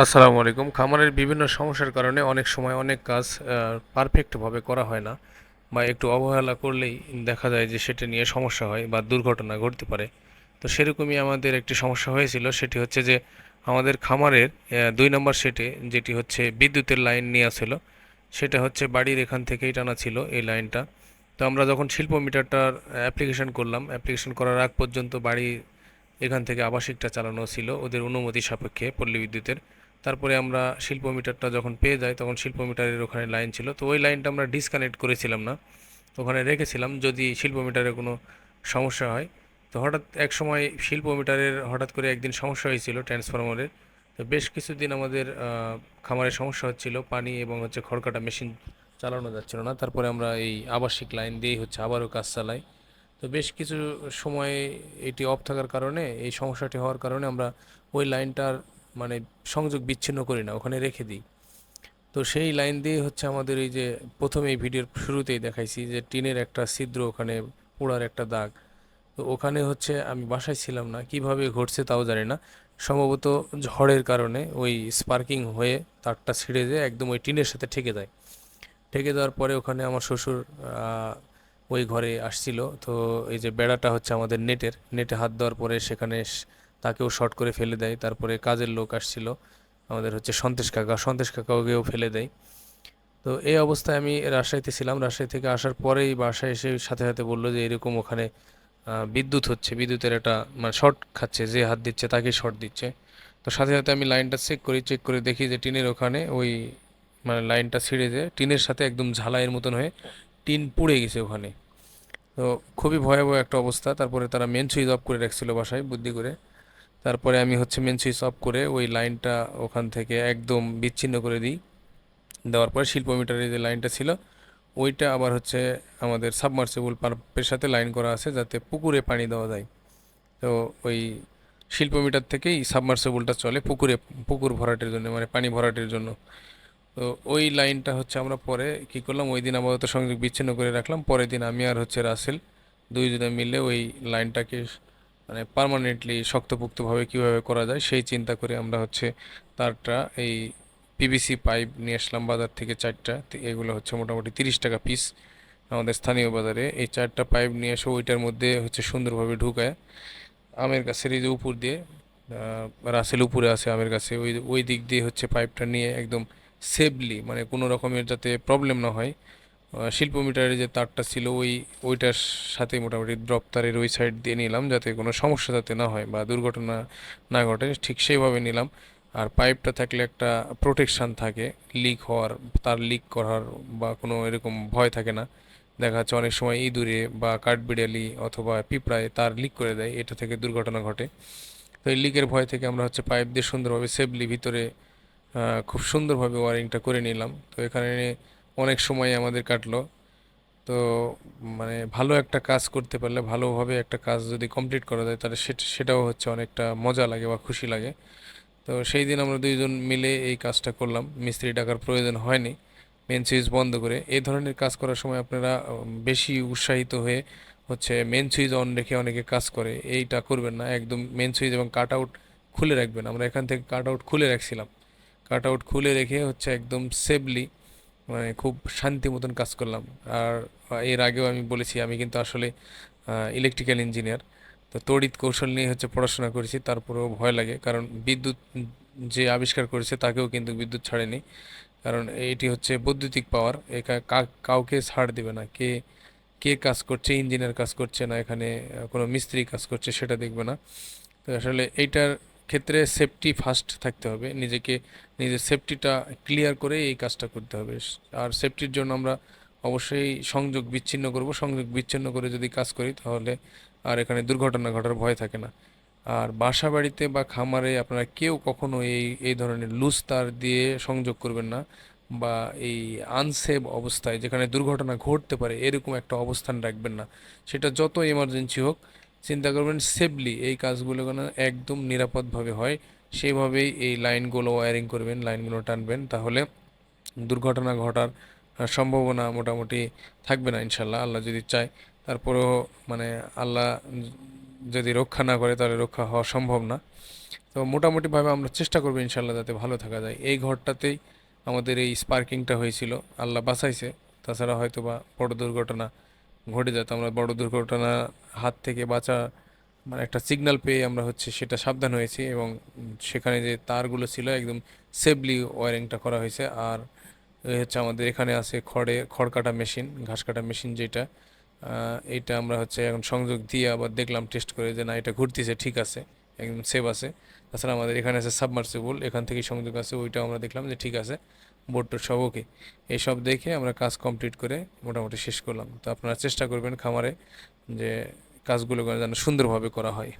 আসসালামু আলাইকুম। খামারের বিভিন্ন সমস্যার কারণে অনেক সময় অনেক কাজ পারফেক্টভাবে করা হয় না বা একটু অবহেলা করলেই দেখা যায় যে সেটা নিয়ে সমস্যা হয় বা দুর্ঘটনা ঘটতে পারে। তো সেরকমই আমাদের একটি সমস্যা হয়েছিল, সেটি হচ্ছে যে আমাদের খামারের দুই নম্বর সেটে যেটি হচ্ছে বিদ্যুতের লাইন নিয়ে ছিল, সেটা হচ্ছে বাড়ির এখান থেকেই টানা ছিল এই লাইনটা। তো আমরা যখন শিল্প মিটারটার অ্যাপ্লিকেশন করলাম, অ্যাপ্লিকেশন করার আগ পর্যন্ত বাড়ি এখান থেকে আবাসিকটা চালানো ছিল, ওদের অনুমতি সাপেক্ষে পল্লী বিদ্যুতের। তারপরে আমরা শিল্প মিটারটা যখন পেয়ে যাই, তখন শিল্প মিটারের ওখানে লাইন ছিল। তো ওই লাইনটা আমরা ডিসকানেক্ট করেছিলাম না। ওখানে রেখেছিলাম, যদি শিল্প মিটারে কোনো সমস্যা হয়। তো হঠাৎ এক সময় শিল্প মিটারের হঠাৎ করে একদিন সমস্যা হয়েছিল ট্রান্সফরমারের তো বেশ কিছুদিন আমাদের খামারে সমস্যা হচ্ছিল, পানি এবং হচ্ছে খড়কাটা মেশিন চালানো যাচ্ছিল না। তারপরে আমরা এই আবাসিক লাইন দিয়েই হচ্ছে আবারও কাজ চালাই। তো বেশ কিছু সময় এটি অফ থাকার কারণে, এই সমস্যাটি হওয়ার কারণে আমরা ওই লাইনটার মানে সংযোগ বিচ্ছিন্ন করি না, ওখানে রেখে দিই। তো সেই লাইন দিয়ে হচ্ছে আমাদের এই যে প্রথমে এই ভিডিওর শুরুতেই দেখাইছি যে টিনের একটা ছিদ্র ওখানে পোড়ার একটা দাগ। তো ওখানে হচ্ছে আমি বাসায় ছিলাম না, কীভাবে ঘটছে তাও জানি না। সম্ভবত ঝড়ের কারণে ওই স্পার্কিং হয়ে তারটা ছিঁড়ে যেয়ে একদম ওই টিনের সাথে ঠেকে যায়। ঠেকে দেওয়ার পরে ওখানে আমার শ্বশুর ওই ঘরে আসছিল। তো এই যে বেড়াটা হচ্ছে আমাদের নেটের, নেটে হাত দেওয়ার পরে সেখানে তাকেও শর্ট করে ফেলে দেয়। তারপরে কাজের লোক আসছিল, আমাদের হচ্ছে সন্তেশ কাকা। সন্তেশ কাকাকেও ফেলে দেয়। তো এই অবস্থায় আমি রাজশাহীতে ছিলাম। রাজশাহী থেকে আসার পরেই বাসায় এসে সাথে সাথে বলল যে, এরকম ওখানে বিদ্যুৎ হচ্ছে। বিদ্যুতের একটা মানে শর্ট খাচ্ছে। যে হাত দিচ্ছে তাকে শর্ট দিচ্ছে। তো সাথে সাথে আমি লাইনটা চেক করি। চেক করে দেখি যে টিনের ওখানে ওই মানে লাইনটা ছিঁড়ে যে, টিনের সাথে একদম ঝালাইয়ের মতন হয়ে টিন পুড়ে গেছে ওখানে। তো খুবই ভয়াবহ একটা অবস্থা। তারপরে তারা মেন সুইচ অফ করে রাখছিল বাসায়, বুদ্ধি করে। তারপরে আমি হচ্ছে মেন সুইচ অফ করে ওই লাইনটা ওখান থেকে একদম বিচ্ছিন্ন করে দিই। দেওয়ার পরে শিল্প মিটারের যে লাইনটা ছিল, ওইটা আবার হচ্ছে আমাদের সাবমার্সিবল পাম্পের সাথে লাইন করা আছে যাতে পুকুরে পানি দেওয়া যায়। তো ওই শিল্প মিটার থেকেই সাবমার্সিবলটা চলে পুকুরে, পুকুর ভরাটের জন্য মানে পানি ভরাটের জন্য। তো ওই লাইনটা হচ্ছে আমরা পরে কি করলাম, ওই দিন আপাতত সংযোগ বিচ্ছিন্ন করে রাখলাম। পরের দিন আমি আর হচ্ছে রাসেল দুইজনে মিলে ওই লাইনটাকে মানে পার্মানেন্টলি শক্তপোক্তভাবে কীভাবে করা যায় সেই চিন্তা করে আমরা হচ্ছে তারটা এই পিভিসি পাইপ নিয়ে আসলাম বাজার থেকে চারটা। এগুলো হচ্ছে মোটামুটি তিরিশ টাকা পিস আমাদের স্থানীয় বাজারে। এই চারটা পাইপ নিয়ে এসে ওইটার মধ্যে হচ্ছে সুন্দরভাবে ঢুকায়। আমের গাছের এই যে উপর দিয়ে রাসেল উপরে আছে আমের গাছে, ওই ওই দিক দিয়ে হচ্ছে পাইপটা নিয়ে একদম সেফলি মানে কোনো রকমের যাতে প্রবলেম না হয় শিল্প মিটারের যে তারটা ছিল, ওই, ওইটার সাথে মোটামুটি ড্রপ তারের ওই সাইড দিয়ে নিলাম, যাতে কোনো সমস্যা যাতে না হয় বা দুর্ঘটনা না ঘটে, ঠিক সেইভাবে নিলাম। আর পাইপটা থাকলে একটা প্রোটেকশন থাকে লিক হওয়ার, তার লিক করার বা কোনো এরকম ভয় থাকে না। দেখা যাচ্ছে অনেক সময় ইঁদুরে বা কাঠবিড়ালি অথবা পিঁপড়ায় তার লিক করে দেয়, এটা থেকে দুর্ঘটনা ঘটে। তো এই লিকের ভয় থেকে আমরা হচ্ছে পাইপ দিয়ে সুন্দরভাবে সেফলি ভিতরে খুব সুন্দরভাবে ওয়ারিংটা করে নিলাম। তো এখানে অনেক সময় আমাদের কাটলো। তো মানে ভালো একটা কাজ করতে পারলে, ভালোভাবে একটা কাজ যদি কমপ্লিট করা যায়, তাহলে সেটা, সেটাও হচ্ছে অনেকটা মজা লাগে বা খুশি লাগে। তো সেই দিন আমরা দুইজন মিলে এই কাজটা করলাম। মিস্ত্রি ডাকার প্রয়োজন হয়নি। মেন সুইচ বন্ধ করে। এই ধরনের কাজ করার সময় আপনারা বেশি উৎসাহিত হয়ে হচ্ছে মেন সুইচ অন রেখে অনেকে কাজ করে। এইটা করবেন না। একদম মেন সুইচ এবং কাট আউট খুলে রাখবেন। আমরা এখান থেকে কাট আউট খুলে রাখছিলাম। কাট আউট খুলে রেখে হচ্ছে একদম সেফলি মানে খুব শান্তি মতন কাজ করলাম। আর এর আগেও আমি বলেছি, আমি কিন্তু আসলে ইলেকট্রিক্যাল ইঞ্জিনিয়ার তো তড়িৎ কৌশল নিয়ে হচ্ছে পড়াশোনা করেছি, তারপরেও ভয় লাগে। কারণ বিদ্যুৎ যে আবিষ্কার করেছে, তাকেও কিন্তু বিদ্যুৎ ছাড়েনি। কারণ এটি হচ্ছে বৈদ্যুতিক পাওয়ার একা কাউকে ছাড় দেবে না। কে কে কাজ করছে, ইঞ্জিনিয়ার কাজ করছে না, এখানে কোনো মিস্ত্রি কাজ করছে, সেটা দেখবে না। তো আসলে এইটার ক্ষেত্রে সেফটি ফার্স্ট থাকতে হবে। নিজেকে, নিজের সেফটিটা ক্লিয়ার করে এই কাজটা করতে হবে। আর সেফটির জন্য আমরা অবশ্যই সংযোগ বিচ্ছিন্ন করব। সংযোগ বিচ্ছিন্ন করে যদি কাজ করি তাহলে আর এখানে দুর্ঘটনা ঘটার ভয় থাকে না। আর বাসা বাড়িতে বা খামারে আপনারা কেউ কখনো এই এই ধরনের লুজ তার দিয়ে সংযোগ করবেন না বা এই আনসেভ অবস্থায় যেখানে দুর্ঘটনা ঘটতে পারে এরকম একটা অবস্থান রাখবেন না। সেটা যত এমার্জেন্সি হোক চিন্তা করবেন সেফলি এই কাজগুলো কেন একদম নিরাপদভাবে হয়, সেইভাবেই এই লাইনগুলো ওয়ারিং করবেন, লাইনগুলো টানবেন, তাহলে দুর্ঘটনা ঘটার সম্ভাবনা মোটামুটি থাকবে না ইনশাল্লাহ আল্লাহ যদি চায়। তারপরেও মানে আল্লাহ যদি রক্ষা না করে তাহলে রক্ষা হওয়া সম্ভব না। তো মোটামুটিভাবে আমরা চেষ্টা করব ইনশাল্লাহ যাতে ভালো থাকা যায়। এই ঘরটাতেই আমাদের এই স্পার্কিংটা হয়েছিল, আল্লাহ বাঁচাইছে। তাছাড়া হয়তো বা বড় দুর্ঘটনা ঘটে যেত আমরা বড় দুর্ঘটনা হাত থেকে বাঁচা মানে একটা সিগন্যাল পেয়ে আমরা হচ্ছে সেটা সাবধান হয়েছি এবং সেখানে যে তারগুলো ছিল একদম সেফলি ওয়ারিংটা করা হয়েছে। আর হচ্ছে আমাদের এখানে আছে খড়ে, খড় কাটা মেশিন ঘাস কাটা মেশিন যেটা এইটা আমরা হচ্ছে এখন সংযোগ দিয়ে আবার দেখলাম টেস্ট করে যে না, এটা ঘুরতেছে, ঠিক আছে, একদম সেভ আছে। তাছাড়া আমাদের এখানে আছে সাবমার্সিবল এখান থেকে সংযোগ আছে, ওইটাও আমরা দেখলাম যে ঠিক আছে। বোর্ড সবকে সব ওকে। এইসব দেখে আমরা কাজ কমপ্লিট করে মোটামুটি শেষ করলাম। তো আপনারা চেষ্টা করবেন খামারে যে কাজগুলো যেন সুন্দরভাবে করা হয়।